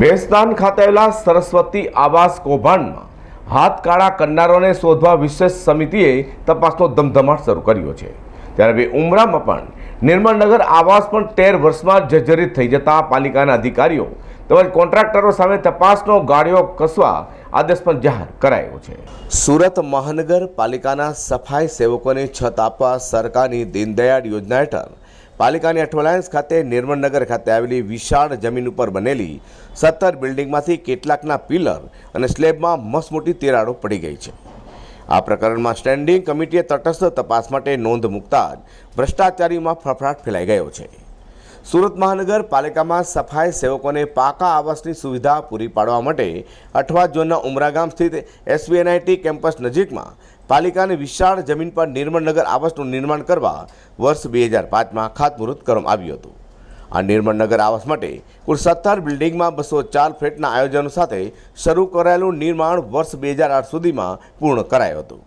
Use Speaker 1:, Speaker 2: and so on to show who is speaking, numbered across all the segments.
Speaker 1: ભેસ્તાન ખાતે આવેલા સરસ્વતી આવાસ કૌભાંડમાં હાથકાળા કરનારોને શોધવા વિશેષ સમિતિએ તપાસનો ધમધમાટ શરૂ કર્યો છે. ત્યારે બે ઉમરામાં પણ નિર્મળનગર આવાસ પણ તેર વર્ષમાં જર્જરિત થઈ જતા પાલિકાના અધિકારીઓ તેમજ કોન્ટ્રાક્ટરો સામે તપાસનો ગાળિયો કસવા આદેશ પણ જાહેર કરાયો છે. સુરત મહાનગરપાલિકાના સફાઈ સેવકોને છત આપવા સરકારની દીનદયાળ યોજના હેઠળ પાલિકાની અઠવાલાયન્સ ખાતે નિર્મળનગર ખાતે આવેલી વિશાળ જમીન ઉપર બનેલી સત્તર બિલ્ડિંગમાંથી કેટલાકના પિલર અને સ્લેબમાં મસમોટી તિરાડો પડી ગઈ છે. આ પ્રકરણમાં સ્ટેન્ડિંગ કમિટીએ તટસ્થ તપાસ માટે નોંધ મૂકતા જ ભ્રષ્ટાચારીમાં ફફડાટ ફેલાઈ ગયો છે. સુરત મહાનગરપાલિકામાં સફાઈ સેવકોને પાકા આવાસની સુવિધા પૂરી પાડવા માટે અઠવા ઝોનના ઉમરા ગામ સ્થિત એસવીએનઆઈટી કેમ્પસ નજીકમાં પાલિકાની વિશાળ જમીન પર નિર્મળનગર આવાસનું નિર્માણ કરવા વર્ષ બે હજાર પાંચમાં ખાતમુહૂર્ત કરવામાં આવ્યું હતું. આ નિર્મળનગર આવાસ માટે કુલ સત્તર બિલ્ડિંગમાં બસો ચાર ફ્લેટના આયોજનો સાથે શરૂ કરાયેલું નિર્માણ વર્ષ બે હજાર આઠ સુધીમાં પૂર્ણ કરાયું હતું.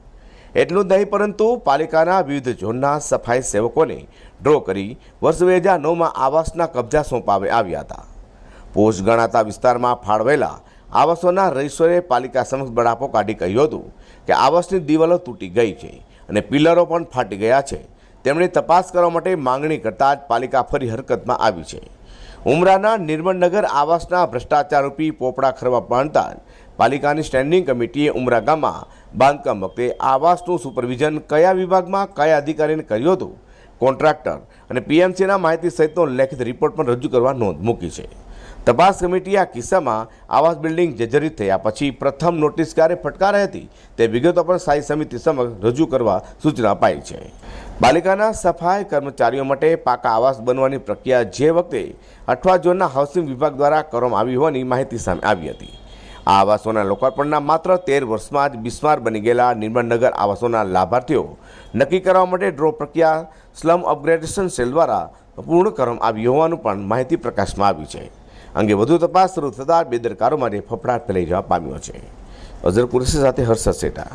Speaker 1: એટલું જ નહીં, પરંતુ પાલિકાના વિવિધ ઝોનના સફાઈ સેવકોને ડ્રો કરી વર્ષ બે હજાર નવમાં આવાસના કબજા સોંપાવે આવ્યા હતા. પોસ્ટ ગણાતા વિસ્તારમાં ફાળવેલા આવાસોના રહીશોએ પાલિકા સમક્ષ બળાપો કાઢી કહ્યું હતું કે આવાસની દિવાલો તૂટી ગઈ છે અને પિલરો પણ ફાટી ગયા છે. તેમણે તપાસ કરવા માટે માંગણી કરતાં જ પાલિકા ફરી હરકતમાં આવી છે. ઉમરાના નિર્મળનગર આવાસના ભ્રષ્ટાચારરૂપી પોપડા ખરવા પાડતા પાલિકાની સ્ટેન્ડિંગ કમિટીએ ઉમરા ગામમાં બાંધકામ વખતે આવાસનું સુપરવિઝન કયા વિભાગમાં, કયા અધિકારીને કર્યું હતું? કોન્ટ્રાક્ટર અને પીએમસીના માહિતી સહિતનો લેખિત રિપોર્ટ પણ રજૂ કરવા નોંધ મૂકી છે. તપાસ કમિટી આ કિસ્સામાં આવાસ બિલ્ડિંગ જર્જરિત થયા પછી પ્રથમ નોટિસ ક્યારે ફટકારાઈ હતી તે વિગતો પણ સ્થાયી સમિતિ સમક્ષ રજૂ કરવા સૂચના અપાઈ છે. પાલિકાના સફાઈ કર્મચારીઓ માટે પાકા આવાસ બનવાની પ્રક્રિયા જે વખતે અઠવા ઝોનના હાઉસિંગ વિભાગ દ્વારા કરવામાં આવી હોવાની માહિતી સામે આવી હતી. આ આવાસોના લોકાર્પણના માત્ર તેર વર્ષમાં જ બિસ્માર બની ગયેલા નિર્મળનગર આવાસોના લાભાર્થીઓ નક્કી કરવા માટે ડ્રો પ્રક્રિયા સ્લમ અપગ્રેડેશન સેલ દ્વારા પૂર્ણ કરવામાં આવી હોવાનું પણ માહિતી પ્રકાશમાં આવી છે. અંગે વધુ તપાસ શરૂ થતાં બેદરકારો માટે ફફડાટ ફેલાઈ જવા પામ્યો છે. અઝર સાથે હર્ષદ સેટા.